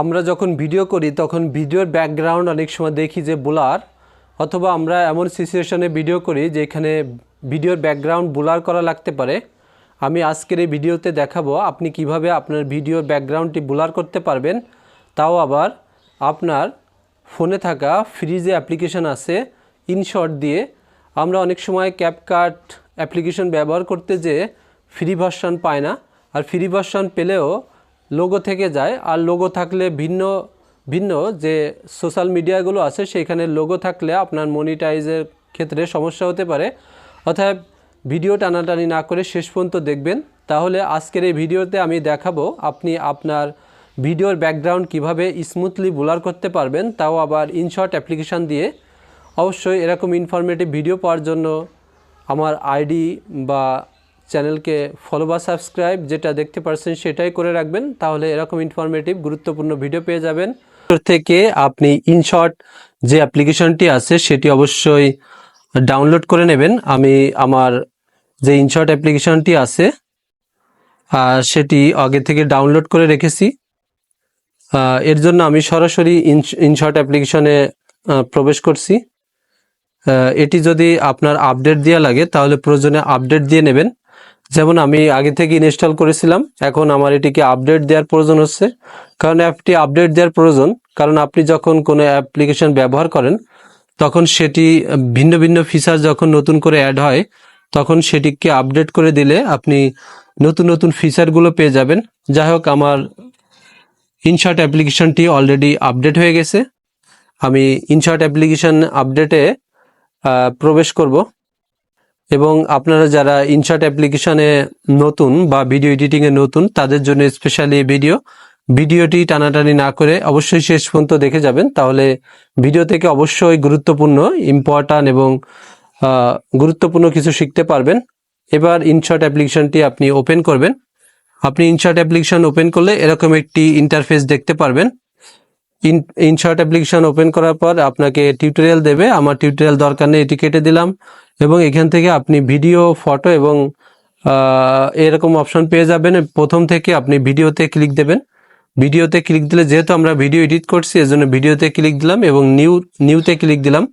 আমরা যখন ভিডিও করি, তখন ভিডিওর ব্যাকগ্রাউন্ড অনেক সময় দেখি যে ব্লার, অথবা আমরা এমন সিচুয়েশনে ভিডিও করি যেখানে ভিডিওর ব্যাকগ্রাউন্ড ব্লার করা লাগতে পারে। আমি আজকের এই ভিডিওতে দেখাবো আপনি কীভাবে আপনার ভিডিওর ব্যাকগ্রাউন্ডটি ব্লার করতে পারবেন। তাও আবার আপনার ফোনে থাকা ফ্রি যে অ্যাপ্লিকেশন আছে ইনশর্ট দিয়ে। আমরা অনেক সময় ক্যাপকাট অ্যাপ্লিকেশন ব্যবহার করতে যে ফ্রি ভার্সন পায় না। আর ফ্রি ভার্সন পেলেও লোগো থেকে যায়, আর লোগো থাকলে ভিন্ন ভিন্ন যে সোশ্যাল মিডিয়াগুলো আছে সেখানে লোগো থাকলে আপনার মনিটাইজের ক্ষেত্রে সমস্যা হতে পারে। অর্থাৎ ভিডিও টানাটানি না করে শেষ পর্যন্ত দেখবেন। তাহলে আজকের এই ভিডিওতে আমি দেখাবো আপনি আপনার ভিডিওর ব্যাকগ্রাউন্ড কীভাবে স্মুথলি ব্লার করতে পারবেন, তাও আবার ইনশর্ট অ্যাপ্লিকেশান দিয়ে। অবশ্যই এরকম ইনফরমেটিভ ভিডিও পাওয়ার জন্য আমার আইডি বা চ্যানেলকে ফলো বা সাবস্ক্রাইব যেটা দেখতে পাচ্ছেন সেটাই করে রাখবেন, তাহলে এরকম ইনফরমেটিভ গুরুত্বপূর্ণ ভিডিও পেয়ে যাবেন। থেকে আপনি ইনশর্ট যে অ্যাপ্লিকেশনটি আছে সেটি অবশ্যই ডাউনলোড করে নেবেন। আমি আমার যে ইনশর্ট অ্যাপ্লিকেশনটি আছে সেটি আগে থেকে ডাউনলোড করে রেখেছি। এর জন্য আমি সরাসরি ইনশর্ট অ্যাপ্লিকেশনে প্রবেশ করছি। এটি যদি আপনার আপডেট দেওয়া লাগে, তাহলে প্রয়োজনে আপডেট দিয়ে নেবেন। যেমন আমি আগে থেকে ইনস্টল করেছিলাম, এখন আমার এটিকে আপডেট দেওয়ার প্রয়োজন হচ্ছে। কারণ অ্যাপটি আপডেট দেওয়ার প্রয়োজন, কারণ আপনি যখন কোনো অ্যাপ্লিকেশন ব্যবহার করেন, তখন সেটি ভিন্ন ভিন্ন ফিচার যখন নতুন করে অ্যাড হয়, তখন সেটিকে আপডেট করে দিলে আপনি নতুন নতুন ফিচারগুলো পেয়ে যাবেন। যাই হোক, আমার ইনশর্ট অ্যাপ্লিকেশনটি অলরেডি আপডেট হয়ে গেছে। আমি ইনশর্ট অ্যাপ্লিকেশন আপডেটে প্রবেশ করব। এবং আপনারা যারা ইনশর্ট অ্যাপ্লিকেশনে নতুন বা ভিডিও এডিটিংয়ে নতুন, তাদের জন্য স্পেশালি ভিডিও ভিডিওটি টানাটানি না করে অবশ্যই শেষ পর্যন্ত দেখে যাবেন। তাহলে ভিডিও থেকে অবশ্যই গুরুত্বপূর্ণ ইম্পর্ট্যান্ট এবং গুরুত্বপূর্ণ কিছু শিখতে পারবেন। এবার ইনশর্ট অ্যাপ্লিকেশনটি আপনি ওপেন করবেন। আপনি ইনশর্ট অ্যাপ্লিকেশন ওপেন করলে এরকম একটি ইন্টারফেস দেখতে পারবেন। ইনশর্ট অ্যাপ্লিকেশন ওপেন করার পর আপনাকে টিউটোরিয়াল দেবে। আমার টিউটোরিয়াল দরকার নেই, এটি কেটে দিলাম। এবং এখান থেকে আপনি ভিডিও ফটো এবং এরকম অপশন পেয়ে যাবেন। প্রথম থেকে আপনি ভিডিওতে ক্লিক দেবেন। ভিডিওতে ক্লিক দিলে যেহেতু আমরা ভিডিও এডিট করছি, এজন্য ভিডিওতে ক্লিক দিলাম এবং নিউ নিউতে ক্লিক দিলাম।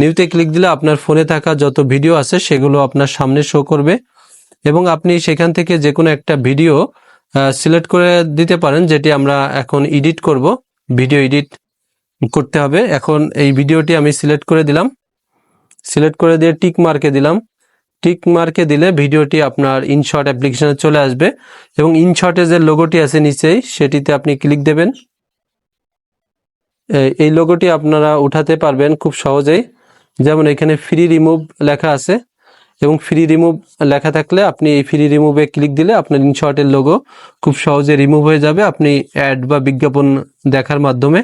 নিউতে ক্লিক দিলে আপনার ফোনে থাকা যত ভিডিও আছে, সেগুলো আপনার সামনে শো করবে। এবং আপনি সেখান থেকে যে কোনো একটা ভিডিও সিলেক্ট করে দিতে পারেন, যেটি আমরা এখন এডিট করব। ভিডিও এডিট করতে হবে। এখন এই ভিডিওটি আমি সিলেক্ট করে দিলাম। সিলেক্ট করে দিয়ে টিক মার্কে দিলাম। টিক মার্কে দিলে ভিডিওটি আপনার ইনশর্ট অ্যাপ্লিকেশনে চলে আসবে এবং ইনশর্টে যে লোগোটি আছে নিচেই, সেটিতে আপনি ক্লিক দেবেন। এই- লোগোটি আপনারা উঠাতে পারবেন খুব সহজেই। যেমন এখানে ফ্রি রিমুভ লেখা আছে। এবং ফ্রি রিমুভ লেখা থাকলে আপনি এই ফ্রি রিমুভে ক্লিক দিলে আপনার ইনশর্টের লোগো খুব সহজে রিমুভ হয়ে যাবে। আপনি অ্যাড বা বিজ্ঞাপন দেখার মাধ্যমে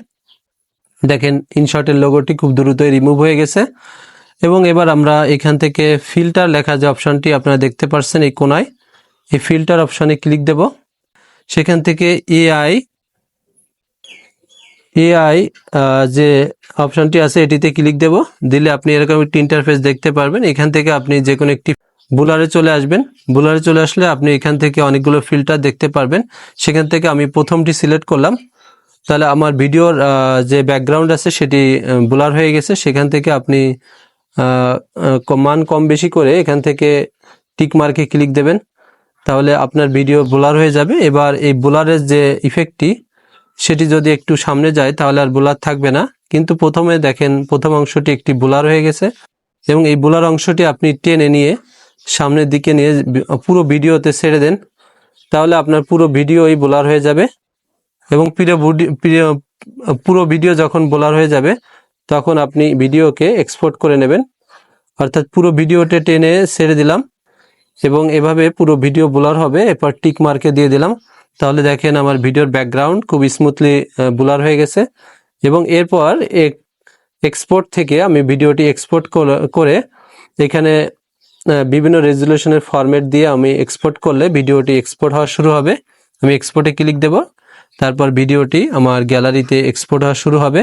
দেখেন ইনশর্টের লোগোটি খুব দ্রুতই রিমুভ হয়ে গেছে। এবং এবার আমরা এখান থেকে ফিল্টার লেখা যে অপশানটি আপনারা দেখতে পাচ্ছেন এই কোনায়, এই ফিল্টার অপশানে ক্লিক দেব। সেখান থেকে এআই এআই যে অপশনটি আছে, এটিতে ক্লিক দেব। দিলে আপনি এরকম একটি ইন্টারফেস দেখতে পারবেন। এখান থেকে আপনি যে কোনো একটি বুলারে চলে আসবেন। বুলারে চলে আসলে আপনি এখান থেকে অনেকগুলো ফিল্টার দেখতে পারবেন। সেখান থেকে আমি প্রথমটি সিলেক্ট করলাম। তাহলে আমার ভিডিওর যে ব্যাকগ্রাউন্ড আছে, সেটি ব্লার হয়ে গেছে। সেখান থেকে আপনি মান কম বেশি করে এখান থেকে টিক মার্কে ক্লিক দেবেন। তাহলে আপনার ভিডিও ব্লার হয়ে যাবে। এবার এই ব্লারের যে ইফেক্টটি সেটি যদি একটু সামনে যায়, তাহলে আর ব্লার থাকবে না। কিন্তু প্রথমে দেখেন, প্রথম অংশটি একটি ব্লার হয়ে গেছে এবং এই ব্লার অংশটি আপনি টেনে নিয়ে সামনের দিকে নিয়ে পুরো ভিডিওতে ছেড়ে দেন। তাহলে আপনার পুরো ভিডিওই বোলার হয়ে যাবে এবং পুরো বুডি- প্রিয়- পুরো ভিডিও যখন বোলার হয়ে যাবে, তখন আপনি ভিডিওকে এক্সপোর্ট করে নেবেন। অর্থাৎ পুরো ভিডিওতে টেনে ছেড়ে দিলাম এবং এভাবে পুরো ভিডিও বোলার হবে। এরপর টিক মার্কে দিয়ে দিলাম। তাহলে দেখেন আমার ভিডিওর ব্যাকগ্রাউন্ড খুব স্মুথলি বুলার হয়ে গেছে। এবং এরপর এক্সপোর্ট থেকে আমি ভিডিওটি এক্সপোর্ট করে এখানে বিভিন্ন রেজুলেশনের ফরম্যাট দিয়ে আমি এক্সপোর্ট করলে ভিডিওটি এক্সপোর্ট হওয়া শুরু হবে। আমি এক্সপোর্টে ক্লিক দেব। তারপর ভিডিওটি আমার গ্যালারিতে এক্সপোর্ট হওয়া শুরু হবে।